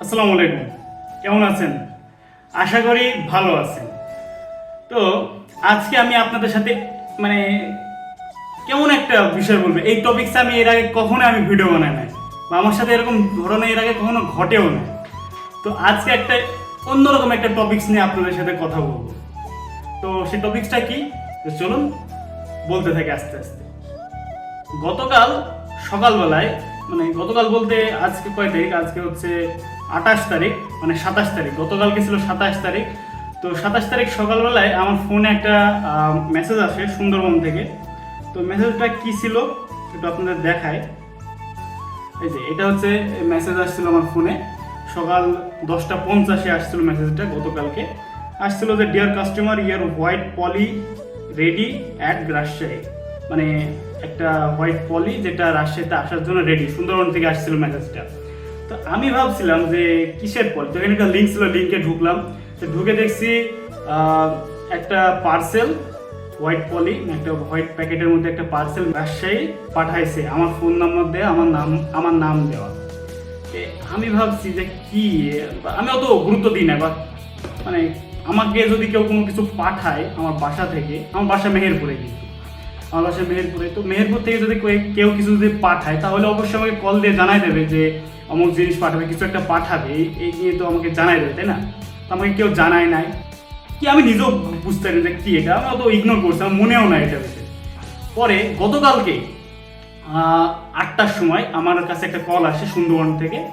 আসসালামু আলাইকুম। কেমন আছেন? আশা করি ভালো আছেন। তো, আজকে আমি আপনাদের সাথে মানে কেমন একটা বিষয় বলব? এই টপিকস আমি এর আগে কখনো আমি ভিডিও বানাই নাই। বা আমার সাথে এরকম ধরনের এর আগে কখনো ঘটেও না তো আজকে একটা অন্যরকম একটা টপিকস নিয়ে আপনাদের সাথে কথা বলব। তো সেই টপিকসটা কি? চলুন, বলতে থাকি আস্তে আস্তে। গতকাল সকালবেলায় মানে গতকাল বলতে আজকে কয় তারিখ? আজকে হচ্ছে আঠাশ তারিখ মানে সাতাশ তারিখ। গতকালকে ছিল সাতাশ তারিখ। তো সাতাশ তারিখ সকালবেলায় আমার ফোনে একটা মেসেজ আসে সুন্দরবন থেকে। তো মেসেজটা কি ছিল একটু আপনাদের দেখায় এই যে, এটা হচ্ছে মেসেজ আসছিল আমার ফোনে। সকাল দশটা পঞ্চাশে আসছিল মেসেজটা গতকালকে। আসছিল যে dear customer your white poly ready at Rajshahi মানে একটা হোয়াইট পলি যেটা রাজশাহীতে আসার জন্য রেডি সুন্দরবন থেকে আসছিল মেসেজটা তো আমি ভাবছিলাম যে কিসের পলি তো এখানে লিঙ্ক ছিল লিঙ্কে ঢুকলাম। তো ঢুকে দেখছি একটা পার্সেল হোয়াইট পলি একটা হোয়াইট প্যাকেটের মধ্যে একটা পার্সেল রাজশাহী পাঠাইছে। আমার ফোন নাম্বার দেওয়া আমার নাম আমার নাম দেওয়া। আমি ভাবছি যে কি আমি অত গুরুত্ব দিই না, বা মানে আমাকে যদি কেউ কোনো কিছু পাঠায় আমার বাসা থেকে, আমার বাসা মেহেরপুরে কিন্তু। বাসা মেহেরপুরে তো মেহেরপুর থেকে যদি কেউ- কিছু যদি পাঠায়, তাহলে অবশ্যই আমাকে কল দিয়ে জানাই দেবে যে অমুক জিনিস পাঠাবে, কিছু একটা পাঠাবে। এই নিয়ে তো আমাকে জানাই দেবে, তাই না? তো আমাকে কেউ জানায় নাই। কি আমি নিজেও বুঝতে পারি যে কি এটা। আমি অত ইগনোর করছি, আমার মনেও নাই এটা বিষয়ে। পরে গতকালকে আটটার সময় আমার কাছে একটা কল আসে সুন্দরবন থেকে।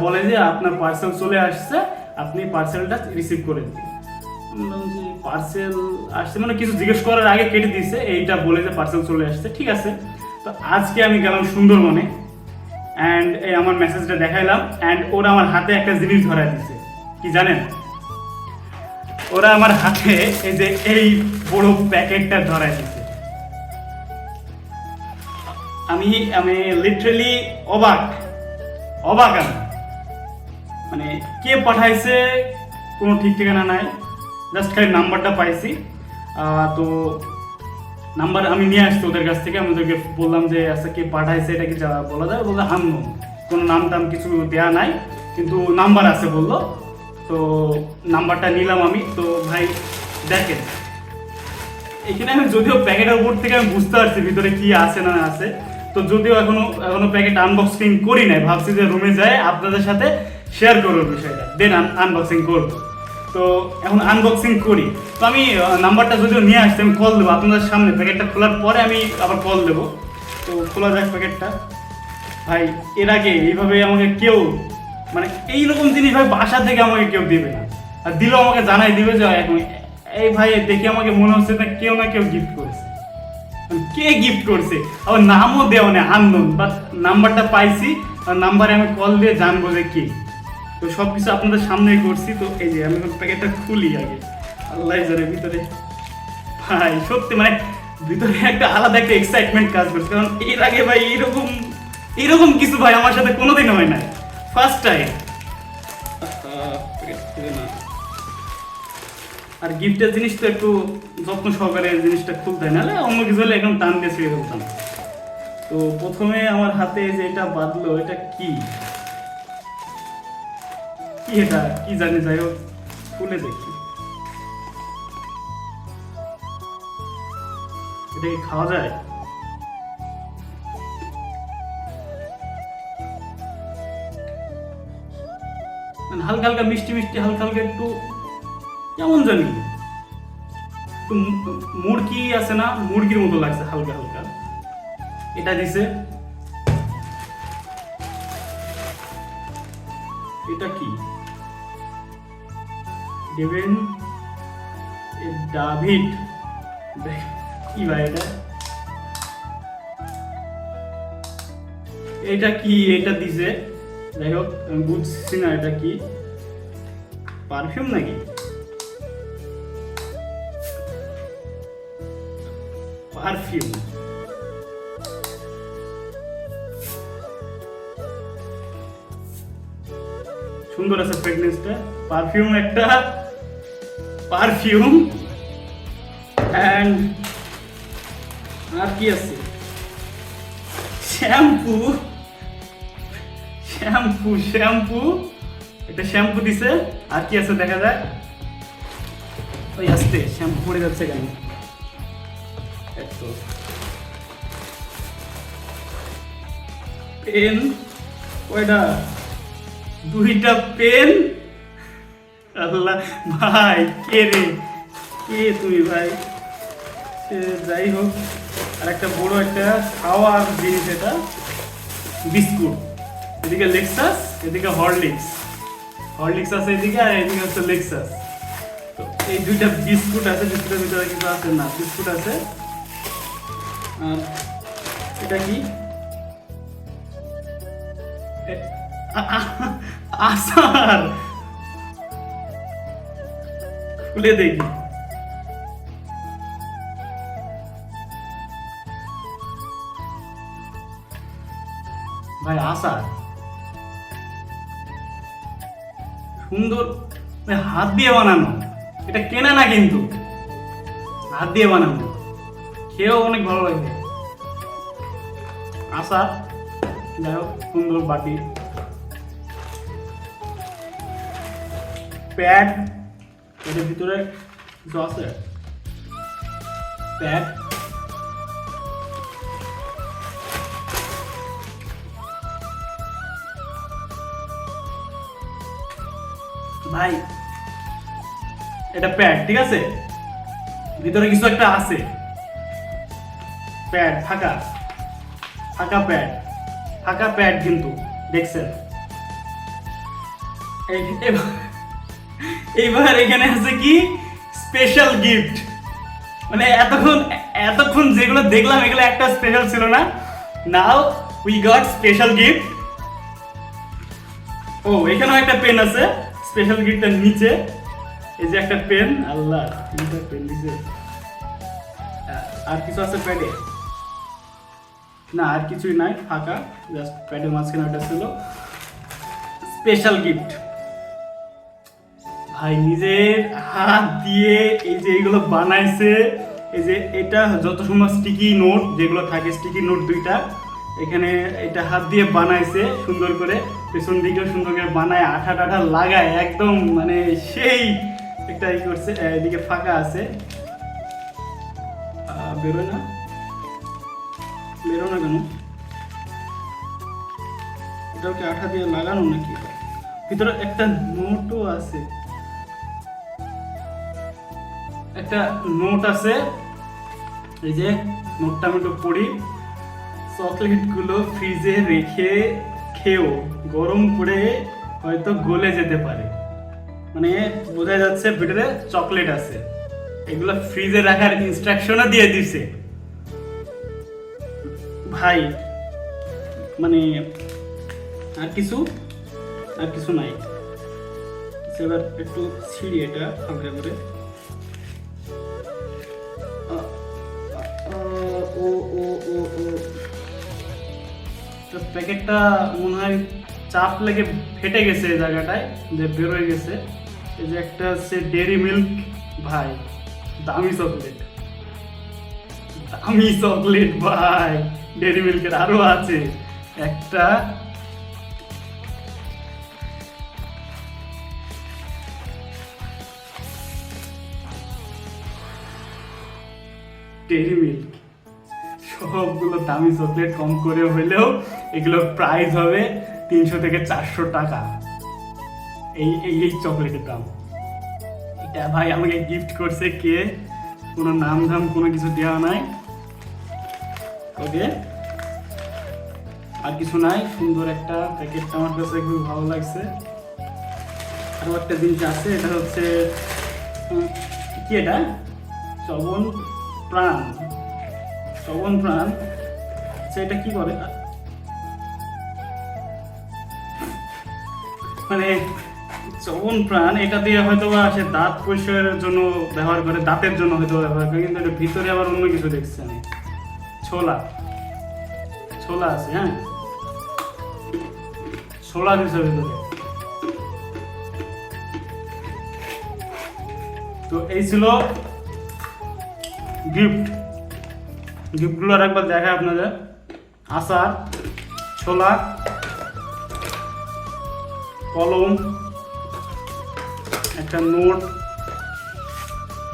বলে যে আপনার পার্সেল চলে আসছে, আপনি পার্সেলটা রিসিভ করে দিন। পার্সেল আসছে মানে কিছু জিজ্ঞেস করার আগে কেটে দিয়েছে, এইটা বলে যে পার্সেল চলে আসছে, ঠিক আছে? তো আজকে আমি গেলাম সুন্দরবনে অ্যান্ড এই আমার মেসেজটা দেখাইলাম অ্যান্ড ওরা আমার হাতে একটা জিনিস ধরাই দিছে কি জানেন? ওরা আমার হাতে এই যে এই বড় প্যাকেটটা ধরাই দিছে আমি আমি লিটারালি অবাক অবাক আমি। মানে কে পাঠাইছে কোনো ঠিক ঠিকানা নাই জাস্ট খালি নাম্বারটা পাইছি। তো নাম্বার আমি নিয়ে আসছি ওদের কাছ থেকে। আমি ওদেরকে বললাম যে আচ্ছা কে পাঠাইছে এটা কি বলা যায়? বলল আননোন কোনো নাম টাম কিছু দেয়া নাই, কিন্তু নাম্বার আছে বলল। তো নাম্বারটা নিলাম আমি। তো ভাই, দেখেন। এখানে আমি যদিও প্যাকেটের উপর থেকে আমি বুঝতে পারছি ভিতরে কি আছে না আছে। তো যদিও এখনও এখনও প্যাকেট আনবক্সিং করি নাই, ভাবছি যে রুমে যায় আপনাদের সাথে শেয়ার করব বিষয়টা। দেন আনবক্সিং করব। তো এখন আনবক্সিং করি। তো আমি নাম্বারটা যদিও নিয়ে আসছি, আমি কল দেবো। আপনাদের সামনে প্যাকেটটা খোলার পরে আমি আবার কল দেবো। তো খোলা যাক প্যাকেটটা ভাই, এর আগে এইভাবে আমাকে কেউ মানে এইরকম জিনিস ভাই বাসা থেকে আমাকে কেউ দেবে না। আর দিলেও আমাকে, জানাই দিবে যে এখন, এই ভাই, দেখে আমাকে মনে হচ্ছে না কেউ না কেউ গিফট করেছে। কে গিফট করছে? আবার নামও দেওয়া নেই আননোন বাট নাম্বারটা পাইছি নাম্বারে আমি কল দিয়ে জানব যে কি। তো সব কিছু আপনাদের সামনেই করছি। তো এই যে আমি প্যাকেটটা খুলি আগে। আল্লাহ জানে ভিতরে। ভাই, সত্যি মানে ভিতরে একটা আলাদা একটা এক্সাইটমেন্ট কাজ করছে। কারণ এর আগে ভাই এরকম এরকম কিছু ভাই আমার সাথে কোনোদিন হয় না ফার্স্ট টাইম আর গিফটের জিনিস তো একটু যত্ন সহকারে জিনিসটা খুলতে হয়। নাহলে অন্য কিছু হলে একদম টান দিয়ে ছিঁড়ে তো প্রথমে আমার হাতে যে এটা বাঁধলো, এটা কি? এটা কি জানি যাই হোক খুলে দেখি এটা কি খাওয়া যায় হালকা হালকা মিষ্টি মিষ্টি হালকা হালকা একটু কেমন জানি একটু মুরগি আছে না মুরগির মতো লাগছে হালকা হালকা এটা দিছে এটা কি ডেভেন ডাভিড কি ভাই এটা? এটা কি? এটা দিছে। যাই হোক, আমি বুঝছি না এটা কি। পারফিউম নাকি? পারফিউম সুন্দর আছে ফ্রেগনেন্সটা পারফিউম একটা। পারফিউম অ্যান্ড আর কি আছে? শ্যাম্পু। Shampoo shampoo. একটা শ্যাম্পু দিছে। আর কি আছে দেখা যায়? ওই আসতে, শ্যাম্পু পড়ে যাচ্ছে কেন? তো। পেন, কয়টা? দুইটা পেন। আল্লাহ ভাই কে রে কে তুমি ভাই সে যাই হোক আর একটা বড় একটা খাওয়ার জিনিস এটা বিস্কুট এদিকে লেক্সাস এদিকে হরলিক্স হরলিক্স আছে এদিকে আর এদিকে হচ্ছে লেক্সাস তো এই দুইটা বিস্কুট আছে বিস্কুটের ভিতরে কিছু আছে না বিস্কুট আছে আর এটা কি এ- আ- আ- আচার খুলে দেখি। ভাই আচার সুন্দর মানে হাত দিয়ে বানানো। এটা কেনা না কিন্তু। হাত দিয়ে বানানো। খেয়েও অনেক ভালো লাগবে আচার যাই হোক, সুন্দর বাটি। প্যাড এটার ভিতরে কিছু আছে? প্যাড। ভাই, এটা প্যাড, ঠিক আছে? ভিতরে কিছু একটা আছে। প্যাড, ফাঁকা। ফাঁকা প্যাড। ফাঁকা প্যাড কিন্তু, দেখছেন? এই- এইবার এখানে আছে কি? স্পেশাল গিফট মানে এতক্ষণ এতক্ষণ যেগুলো দেখলাম, এগুলো একটা স্পেশাল ছিল না। Now we got special gift ও, এখানেও একটা পেন আছে। স্পেশাল গিফটের নিচে। এই যে একটা পেন আল্লাহ তিনটা পেন দিছে আর কিছু আছে প্যাডে না, আর কিছুই নাই, ফাঁকা। জাস্ট প্যাডের মাঝখানে ওটা ছিল। স্পেশাল গিফট ভাই নিজের হাত দিয়ে এই যে এইগুলো বানাইছে, এই যে এটা যত সময় স্টিকি নোট যেগুলো থাকে স্টিকি নোট দুইটা, এখানে এটা হাত দিয়ে বানাইছে সুন্দর করে, পেছন দিকেও সুন্দর করে বানায় আঠা টাঠা লাগায়, একদম মানে সেই একটা ই করছে এদিকে ফাঁকা আছে। বেরোয় না? বেরো না কেন? কি আঠা দিয়ে লাগানো নাকি? ভিতরে একটা নোটও আছে। একটা নোট আছে। এই যে নোটটা আমি একটু পড়ি। চকলেটগুলো ফ্রিজে রেখে খেও। গরম করে হয়তো গলে যেতে পারে। মানে বোঝা যাচ্ছে ভিতরে চকলেট আছে। এগুলো ফ্রিজে রাখার ইনস্ট্রাকশনও দিয়ে দিছে। ভাই মানে আর কিছু? আর কিছু নাই। এবার একটু ছিঁড়ি এটা হালকা করে তো প্যাকেটটা মনে হয় চাপ লেগে ফেটে গেছে এই জায়গাটায়, যে বেরোয় গেছে। এই যে একটা হচ্ছে ডেরি মিল্ক ভাই, দামি চকলেট দামি চকলেট ভাই ডেরি মিল্কের আরও আছে। একটা ডেরি মিল্ক সবগুলো দামি চকলেট কম করে হইলেও এগুলো প্রাইস হবে তিনশো থেকে চারশো টাকা। এই এই এই চকলেটের দাম। এটা ভাই আমাকে গিফট করছে কে? কোনো নাম ধাম কোনো কিছু দেওয়া নাই। ওকে আর কিছু নাই, সুন্দর একটা প্যাকেটটা আমার কাছে খুব ভালো লাগছে। আরও একটা জিনিস আছে, এটা হচ্ছে কি এটা? চবন প্রাণ। চবন প্রাণ এটা কি করে মানে চবন প্রাণ এটা দিয়ে হয়তো বা সে দাঁত পরিষ্কারের জন্য ব্যবহার করে, দাঁতের জন্য হয়তো ব্যবহার করে, কিন্তু এটার ভিতরে আবার অন্য কিছু দেখছে আমি ছোলা। ছোলা আছে হ্যাঁ? ছোলা দিছে ভিতরে। তো, এই ছিল গিফট। গিফটগুলো একবার দেখায় আপনাদের। আচার, ছোলা, কলম, একটা নোট,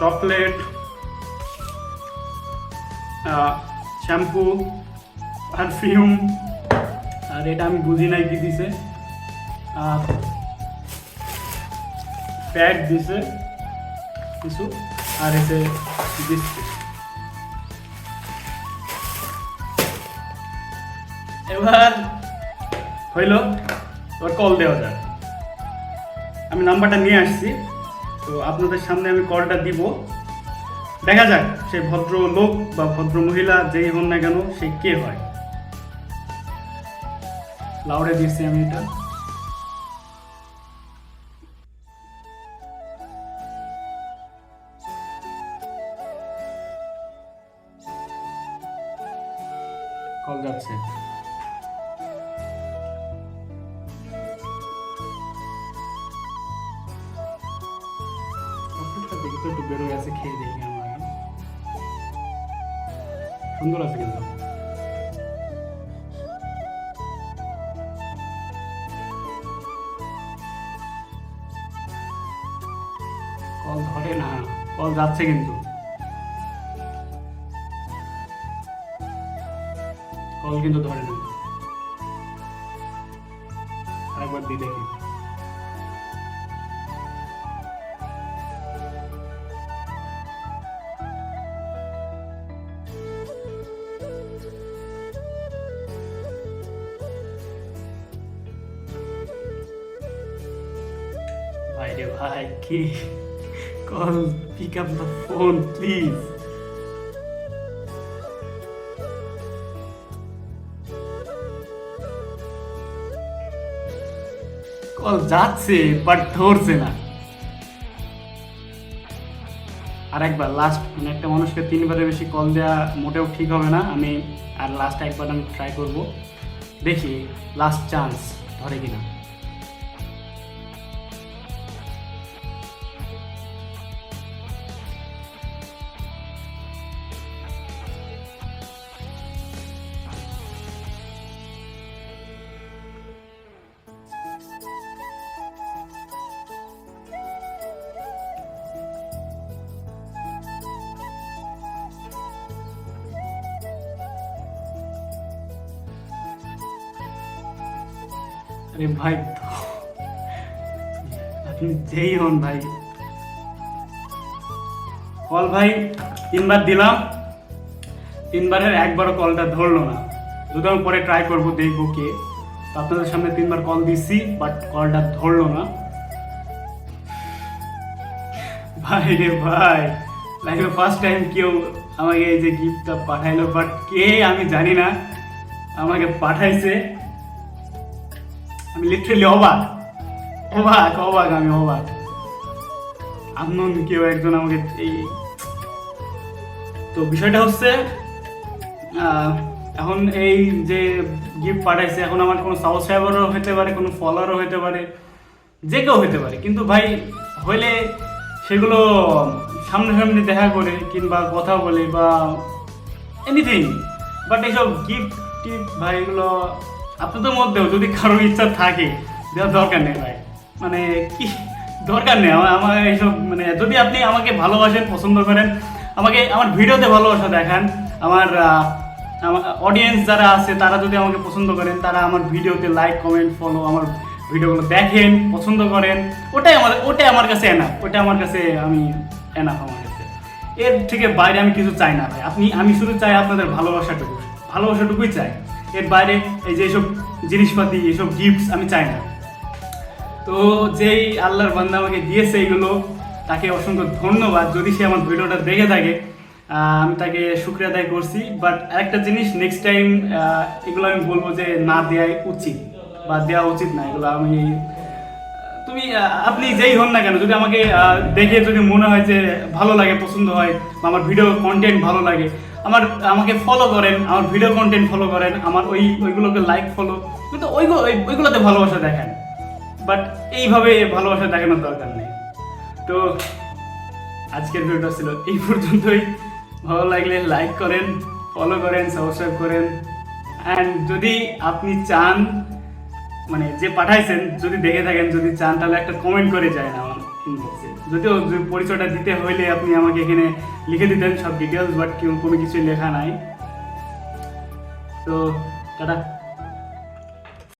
চকলেট শ্যাম্পু, পারফিউম, আর এটা আমি বুঝি নাই কি দিছে। আর প্যাড দিছে কিছু, আর এতে বিস্কিট। এবার হইল, এবার কল দেওয়া যাক। আমি নাম্বারটা নিয়ে আসছি, তো আপনাদের সামনে আমি কলটা দিব। দেখা যাক সেই ভদ্র লোক বা ভদ্র মহিলা, যেই হন না কেন, সে কে হয়। লাউডে দিচ্ছি আমি এটা। তো একটু বেরোয় আছে, খেয়ে দেখি আমার। সুন্দর আছে কিন্তু। কল ধরে না, কল যাচ্ছে কিন্তু। কল কিন্তু ধরে না। আরেকবার দিয়ে দেখি। কি? Call pick up the phone please call যাচ্ছে বাট ধরছে না। আর একবার লাস্ট মানে একটা মানুষকে তিনবারের বেশি কল দেওয়া মোটেও ঠিক হবে না। আমি, আর লাস্ট একবার আমি ট্রাই করব। দেখি লাস্ট চান্স ধরে কিনা। আরে ভাই, আপনি যেই হন ভাই। কল ভাই, তিনবার দিলাম। তিনবারের একবারও কলটা ধরলো না। যদি আমি পরে ট্রাই করব, দেখব কে। আপনাদের সামনে তিনবার কল দিচ্ছি বাট কলটা ধরলো না। ভাই রে ভাই লাইফে ফার্স্ট টাইম কেউ আমাকে এই যে গিফটটা পাঠাইলো বাট কে আমি জানি না। আমাকে পাঠাইছে। আমি লিটারেলি অবাক। অবাক অবাক, আমি অবাক। আননোন কেউ একজন আমাকে এই তো বিষয়টা হচ্ছে এখন এই যে গিফট পাঠাইছে, এখন আমার কোনো সাবস্ক্রাইবারও হতে পারে, কোনো ফলোয়ারও হতে পারে, যে কেউ হতে পারে। কিন্তু ভাই, হইলে সেগুলো সামনে সামনে দেখা করে, কিংবা কথা বলে বা এনিথিং বাট এইসব গিফট টিফট ভাই, এগুলো আপনাদের মধ্যেও যদি কারোর ইচ্ছা থাকে, দেওয়ার দরকার নেই ভাই। মানে কি দরকার নেই? আমার আমার এইসব মানে যদি আপনি আমাকে ভালোবাসেন, পছন্দ করেন, আমাকে আমার ভিডিওতে ভালোবাসা দেখান, আমার আমার অডিয়েন্স যারা আছে, তারা যদি আমাকে পছন্দ করেন, তারা আমার ভিডিওতে লাইক কমেন্ট ফলো আমার ভিডিওগুলো দেখেন, পছন্দ করেন, ওটাই আমার ওটাই আমার কাছে এনাফ ওটা আমার কাছে আমি এনাফ আমার কাছে। এর থেকে বাইরে আমি কিছু চাই না ভাই। আপনি আমি শুধু চাই আপনাদের ভালোবাসাটুকু। ভালোবাসাটুকুই চাই। এর বাইরে এই যে এইসব জিনিসপাতি এইসব গিফটস আমি চাই না। তো যেই আল্লাহর বান্দা আমাকে দিয়েছে এগুলো, তাকে অসংখ্য ধন্যবাদ। যদি সে আমার ভিডিওটা দেখে থাকে আমি তাকে শুক্রিয়া আদায় করছি। বাট আরেকটা জিনিস নেক্সট টাইম এগুলো আমি বলব যে না দেওয়াই উচিত বা দেওয়া উচিত না। এগুলো আমি, তুমি আপনি যেই হন না কেন, যদি আমাকে দেখে যদি মনে হয় যে ভালো লাগে, পছন্দ হয়, বা আমার ভিডিও কন্টেন্ট ভালো লাগে আমার, আমাকে ফলো করেন, আমার ভিডিও কন্টেন্ট ফলো করেন, আমার ওই, ওইগুলোকে লাইক ফলো কিন্তু ওইগুলো ওই- ওইগুলোতে ভালোবাসা দেখেন। বাট এইভাবে ভালোবাসা দেখানোর দরকার নেই। তো আজকের ভিডিওটা ছিল এই পর্যন্তই। ভালো লাগলে লাইক করেন ফলো করেন সাবস্ক্রাইব করেন। অ্যান্ড যদি আপনি চান মানে যে পাঠাইছেন, যদি দেখে থাকেন, যদি চান, তাহলে একটা কমেন্ট করে যায় না আমার ইনবক্সে যদিও পরিচয়টা দিতে হইলে আপনি আমাকে এখানে লিখে দিতেন সব ডিটেলস বাট কোনো কিছুই লেখা নাই। তো, টাটা।